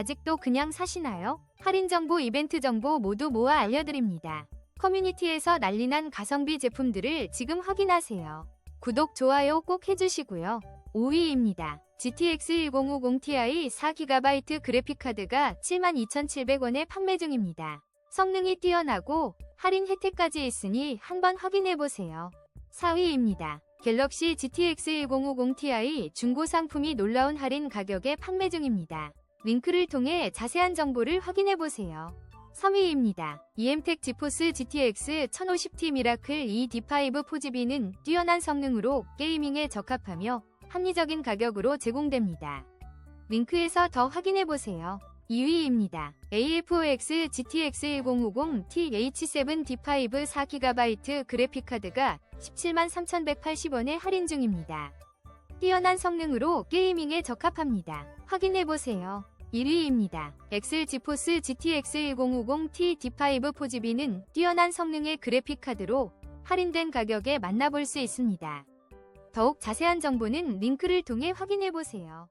아직도 그냥 사시나요? 할인 정보, 이벤트 정보 모두 모아 알려드립니다. 커뮤니티에서 난리난 가성비 제품들을 지금 확인하세요. 구독, 좋아요 꼭 해주시고요. 5위입니다. GTX 1050ti 4GB 그래픽카드가 72,700원에 판매 중입니다. 성능이 뛰어나고 할인 혜택까지 있으니 한번 확인해보세요. 4위입니다. 갤럭시 GTX 1050ti 중고 상품이 놀라운 할인 가격에 판매 중입니다. 링크를 통해 자세한 정보를 확인해보세요. 3위입니다. EM텍 지포스 GTX 1050T 미라클 2 D5 4GB는 뛰어난 성능으로 게이밍에 적합하며 합리적인 가격으로 제공됩니다. 링크에서 더 확인해보세요. 2위입니다. AFOX GTX 1050 TH7 D5 4GB 그래픽카드가 173,180원에 할인 중입니다. 뛰어난 성능으로 게이밍에 적합합니다. 확인해보세요. 1위입니다. 엑셀 지포스 GTX 1050 T D5 4GB는 뛰어난 성능의 그래픽카드로 할인된 가격에 만나볼 수 있습니다. 더욱 자세한 정보는 링크를 통해 확인해보세요.